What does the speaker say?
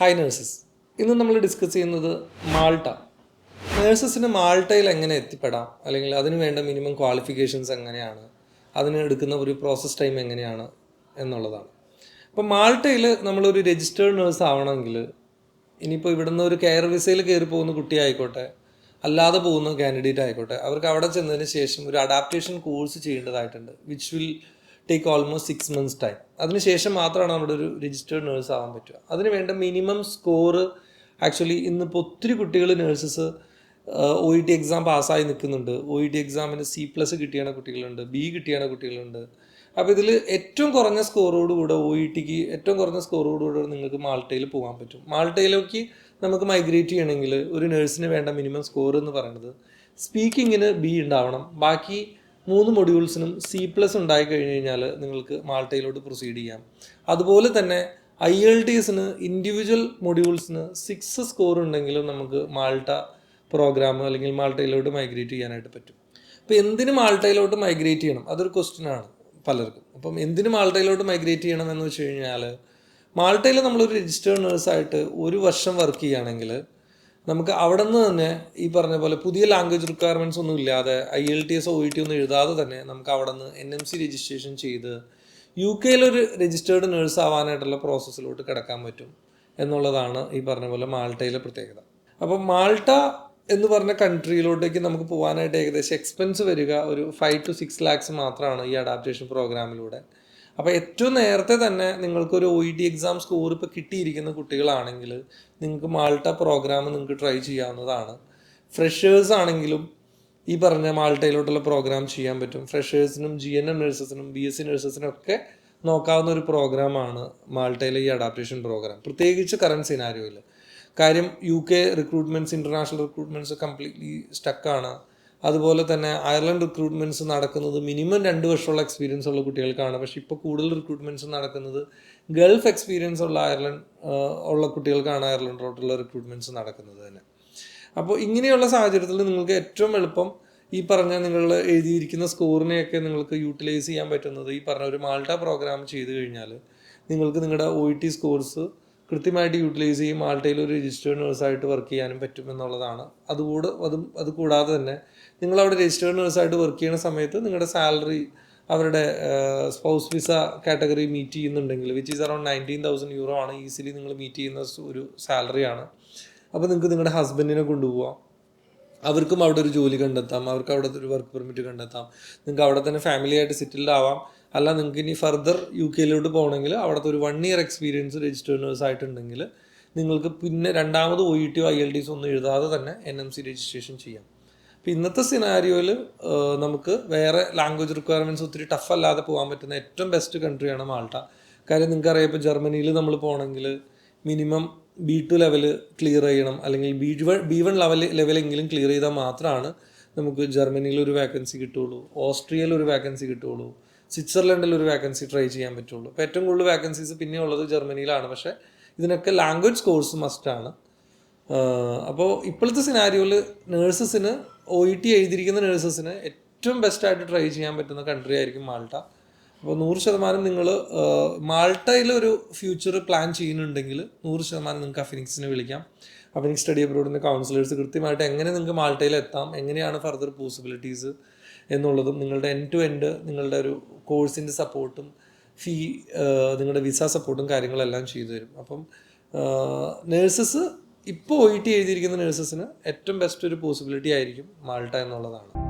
Hi nurses ഇന്ന് നമ്മൾ discuss ചെയ്യുന്നത് മാൾട്ട. നേഴ്സസിന് മാൾട്ടയിൽ എങ്ങനെ എത്തിപ്പെടാം? അല്ലെങ്കിൽ അതിന് വേണ്ട മിനിമം ക്വാളിഫിക്കേഷൻസ് എങ്ങനെയാണ്? അതിന് എടുക്കുന്ന ഒരു പ്രോസസ് ടൈം എങ്ങനെയാണ് എന്നുള്ളതാണ്. അപ്പോൾ മാൾട്ടയിൽ നമ്മളൊരു രജിസ്റ്റേർഡ് നേഴ്സ് ആവണമെങ്കിൽ ഇനിയിപ്പോൾ ഇവിടുന്ന് ഒരു കെയർ വിസയിൽ കയറി പോകുന്ന കുട്ടി ആയിക്കോട്ടെ അല്ലാതെ പോകുന്ന കാൻഡിഡേറ്റ് ആയിക്കോട്ടെ അവർക്ക് അവിടെ ചെന്നതിന് ശേഷം ഒരു അഡാപ്റ്റേഷൻ കോഴ്സ് ചെയ്യേണ്ടതായിട്ടുണ്ട് which will take almost six months time അതിനുശേഷം മാത്രമാണ് നമ്മുടെ ഒരു രജിസ്റ്റേഡ് നേഴ്സ് ആവാൻ പറ്റുക. അതിന് വേണ്ട മിനിമം സ്കോറ് ആക്ച്വലി ഇന്നിപ്പോൾ ഒത്തിരി കുട്ടികൾ nurses O E T exam പാസ്സായി നിൽക്കുന്നുണ്ട്. ഒ ഇ ടി എക്സാമിന് സി പ്ലസ് കിട്ടിയാണ് കുട്ടികളുണ്ട്. ബി കിട്ടിയാണ് കുട്ടികളുണ്ട്. അപ്പോൾ ഇതിൽ ഏറ്റവും കുറഞ്ഞ സ്കോറോടുകൂടെ ഒ ഇ ടിക്ക് ഏറ്റവും കുറഞ്ഞ സ്കോറോടുകൂടെ നിങ്ങൾക്ക് മാൾട്ടയിൽ പോകാൻ പറ്റും. മാൾട്ടയിലേക്ക് നമുക്ക് മൈഗ്രേറ്റ് ചെയ്യണമെങ്കിൽ ഒരു നേഴ്സിന് വേണ്ട മിനിമം സ്കോർ എന്ന് പറയുന്നത് സ്പീക്കിങ്ങിന് ബി ഉണ്ടാവണം. ബാക്കി മൂന്ന് മൊഡ്യൂൾസിനും സി പ്ലസ് ഉണ്ടായി കഴിഞ്ഞ് കഴിഞ്ഞാൽ നിങ്ങൾക്ക് മാൾട്ടയിലോട്ട് പ്രൊസീഡ് ചെയ്യാം. അതുപോലെ തന്നെ ഐ എൽ ടി എസിന് ഇൻഡിവിജ്വൽ മൊഡ്യൂൾസിന് സിക്സ് സ്കോർ ഉണ്ടെങ്കിലും നമുക്ക് മാൾട്ട പ്രോഗ്രാം അല്ലെങ്കിൽ മാൾട്ടയിലോട്ട് മൈഗ്രേറ്റ് ചെയ്യാനായിട്ട് പറ്റും. അപ്പോൾ എന്തിന് മാൾട്ടയിലോട്ട് മൈഗ്രേറ്റ് ചെയ്യണം? അതൊരു ക്വസ്റ്റിനാണ് പലർക്കും. അപ്പം എന്തിന് മാൾട്ടയിലോട്ട് മൈഗ്രേറ്റ് ചെയ്യണം എന്ന് വെച്ച് കഴിഞ്ഞാൽ മാൾട്ടയിൽ നമ്മളൊരു രജിസ്റ്റേഡ് നേഴ്സായിട്ട് ഒരു വർഷം വർക്ക് ചെയ്യുകയാണെങ്കിൽ നമുക്ക് അവിടെ നിന്ന് തന്നെ ഈ പറഞ്ഞ പോലെ പുതിയ ലാംഗ്വേജ് റിക്വയർമെന്റ്സ് ഒന്നും ഇല്ലാതെ I L T S O E T ഒന്നും എഴുതാതെ തന്നെ നമുക്ക് അവിടെ നിന്ന് എൻ എം സി രജിസ്ട്രേഷൻ ചെയ്ത് യു കെയിലൊരു രജിസ്റ്റേർഡ് നേഴ്സ് ആവാനായിട്ടുള്ള പ്രോസസ്സിലോട്ട് കിടക്കാൻ പറ്റും എന്നുള്ളതാണ് ഈ പറഞ്ഞ പോലെ മാൾട്ടയിലെ പ്രത്യേകത. അപ്പോൾ മാൾട്ട എന്ന് പറഞ്ഞ കൺട്രിയിലോട്ടേക്ക് നമുക്ക് പോകാനായിട്ട് ഏകദേശം എക്സ്പെൻസ് വരിക ഒരു ഫൈവ് ടു സിക്സ് ലാക്സ് മാത്രമാണ് ഈ അഡാപ്റ്റേഷൻ പ്രോഗ്രാമിലൂടെ അപ്പോൾ ഏറ്റവും നേരത്തെ തന്നെ നിങ്ങൾക്കൊരു O E D exam score ഇപ്പോൾ കിട്ടിയിരിക്കുന്ന കുട്ടികളാണെങ്കിൽ നിങ്ങൾക്ക് മാൾട്ട പ്രോഗ്രാം നിങ്ങൾക്ക് ട്രൈ ചെയ്യാവുന്നതാണ്. ഫ്രഷേഴ്സ് ആണെങ്കിലും ഈ പറഞ്ഞ മാൾട്ടയിലോട്ടുള്ള പ്രോഗ്രാം ചെയ്യാൻ പറ്റും. ഫ്രഷേഴ്സിനും ജി എൻ എം നഴ്സസിനും ബി എസ് സി നഴ്സസിനും ഒക്കെ നോക്കാവുന്ന ഒരു പ്രോഗ്രാമാണ് മാൾട്ടയിലെ ഈ അഡാപ്റ്റേഷൻ പ്രോഗ്രാം പ്രത്യേകിച്ച് കറണ്ട് സിനാരിയോയിൽ കാര്യം U K recruitments international recruitments completely സ്റ്റക്കാണ് അതുപോലെ തന്നെ അയർലൻഡ് റിക്രൂട്ട്മെന്റ്സ് നടക്കുന്നത് മിനിമം രണ്ട് വർഷമുള്ള എക്സ്പീരിയൻസ് ഉള്ള കുട്ടികൾക്കാണ്. പക്ഷേ ഇപ്പോൾ കൂടുതൽ റിക്രൂട്ട്മെന്റ്സ് നടക്കുന്നത് ഗൾഫ് എക്സ്പീരിയൻസ് ഉള്ള അയർലൻഡ് ഉള്ള കുട്ടികൾക്കാണ് അയർലൻഡിലോട്ടുള്ള റിക്രൂട്ട്മെന്റ്സ് നടക്കുന്നത് തന്നെ. അപ്പോൾ ഇങ്ങനെയുള്ള സാഹചര്യത്തിൽ നിങ്ങൾക്ക് ഏറ്റവും എളുപ്പം ഈ പറഞ്ഞ നിങ്ങൾ എഴുതിയിരിക്കുന്ന സ്കോറിനെയൊക്കെ നിങ്ങൾക്ക് യൂട്ടിലൈസ് ചെയ്യാൻ പറ്റുന്നത് ഈ പറഞ്ഞ ഒരു മാൾട്ട പ്രോഗ്രാം ചെയ്ത് കഴിഞ്ഞാൽ നിങ്ങൾക്ക് നിങ്ങളുടെ ഒ ടി സ്കോർസ് കൃത്യമായിട്ട് യൂട്ടിലൈസ് ചെയ്യും. ആൾട്ടയിൽ ഒരു രജിസ്റ്റേർഡ് നേഴ്സായിട്ട് വർക്ക് ചെയ്യാനും പറ്റും എന്നുള്ളതാണ്. അതുകൂടെ അതും അത് കൂടാതെ തന്നെ നിങ്ങൾ അവിടെ രജിസ്റ്റേർഡ് നേഴ്സായിട്ട് വർക്ക് ചെയ്യുന്ന സമയത്ത് നിങ്ങളുടെ സാലറി അവരുടെ സ്പൗസ് വിസ കാറ്റഗറി മീറ്റ് ചെയ്യുന്നുണ്ടെങ്കിൽ which is around nineteen thousand euro ആണ് ഈസിലി നിങ്ങൾ മീറ്റ് ചെയ്യുന്ന ഒരു സാലറിയാണ് അപ്പോൾ നിങ്ങൾക്ക് നിങ്ങളുടെ ഹസ്ബൻഡിനെ കൊണ്ടുപോകാം അവർക്കും അവിടെ ഒരു ജോലി കണ്ടെത്താം. അവർക്ക് അവിടെ ഒരു വർക്ക് പെർമിറ്റ് കണ്ടെത്താം. നിങ്ങൾക്ക് അവിടെ തന്നെ ഫാമിലിയായിട്ട് സെറ്റിൽഡ് ആവാം. അല്ല നിങ്ങൾക്ക് ഇനി ഫർദർ യു കെയിലോട്ട് പോകണമെങ്കിൽ അവിടുത്തെ ഒരു one year experience register nurse ആയിട്ടുണ്ടെങ്കിൽ നിങ്ങൾക്ക് പിന്നെ രണ്ടാമത് O E T I L ടിസോ ഒന്നും എഴുതാതെ തന്നെ എൻ എം സി രജിസ്ട്രേഷൻ ചെയ്യാം. അപ്പോൾ ഇന്നത്തെ സിനാരിയോയിൽ നമുക്ക് വേറെ ലാംഗ്വേജ് റിക്വയർമെന്റ്സ് ഒത്തിരി ടഫ് അല്ലാതെ പോകാൻ പറ്റുന്ന ഏറ്റവും ബെസ്റ്റ് കൺട്രിയാണ് മാൾട്ട. കാര്യം നിങ്ങൾക്കറിയാം ഇപ്പോൾ ജർമ്മനിയിൽ നമ്മൾ പോകണമെങ്കിൽ minimum B two level clear ചെയ്യണം. അല്ലെങ്കിൽ B one B one level ലെവലെങ്കിലും clear ചെയ്താൽ മാത്രമാണ് നമുക്ക് ജർമ്മനിയിൽ ഒരു വേക്കൻസി കിട്ടുള്ളൂ ഓസ്ട്രിയയിൽ ഒരു വേക്കൻസി കിട്ടുള്ളൂ സ്വിറ്റ്സർലൻഡിൽ ഒരു വാക്കൻസി ട്രൈ ചെയ്യാൻ പറ്റുള്ളൂ. അപ്പോൾ ഏറ്റവും കൂടുതൽ വാക്കൻസീസ് പിന്നെ ഉള്ളത് ജർമ്മനിയിലാണ്. പക്ഷേ ഇതിനൊക്കെ ലാംഗ്വേജ് കോഴ്സ് മസ്റ്റാണ് അപ്പോൾ ഇപ്പോഴത്തെ സിനാരിയോയിൽ നേഴ്സസിന് ഒ ഇ ടി എഴുതിയിരിക്കുന്ന നേഴ്സസിന് ഏറ്റവും ബെസ്റ്റായിട്ട് ട്രൈ ചെയ്യാൻ പറ്റുന്ന കൺട്രി ആയിരിക്കും മാൾട്ട. അപ്പോൾ നൂറ് ശതമാനം നിങ്ങൾ മാൾട്ടയിൽ ഒരു ഫ്യൂച്ചർ പ്ലാൻ ചെയ്യുന്നുണ്ടെങ്കിൽ നൂറ് ശതമാനം നിങ്ങൾക്ക് അഫിനിക്സിനെ വിളിക്കാം. അഫിനിക്സ് സ്റ്റഡി അബ്രോഡിന്റെ കൗൺസിലേഴ്സ് കൃത്യമായിട്ട് എങ്ങനെ നിങ്ങൾക്ക് മാൾട്ടയിൽ എത്താം എങ്ങനെയാണ് ഫർദർ പോസിബിലിറ്റീസ് എന്നുള്ളതും നിങ്ങളുടെ എൻ ടു എൻഡ് നിങ്ങളുടെ ഒരു കോഴ്സിന്റെ സപ്പോർട്ടും ഫീ നിങ്ങളുടെ വിസ സപ്പോർട്ടും കാര്യങ്ങളെല്ലാം ചെയ്തു തരും. അപ്പം നേഴ്സസ് ഇപ്പോൾ ഒ ടി എഴുതിയിരിക്കുന്ന നേഴ്സസിന് ഏറ്റവും ബെസ്റ്റ് ഒരു പോസിബിലിറ്റി ആയിരിക്കും മാൾട്ട എന്നുള്ളതാണ്.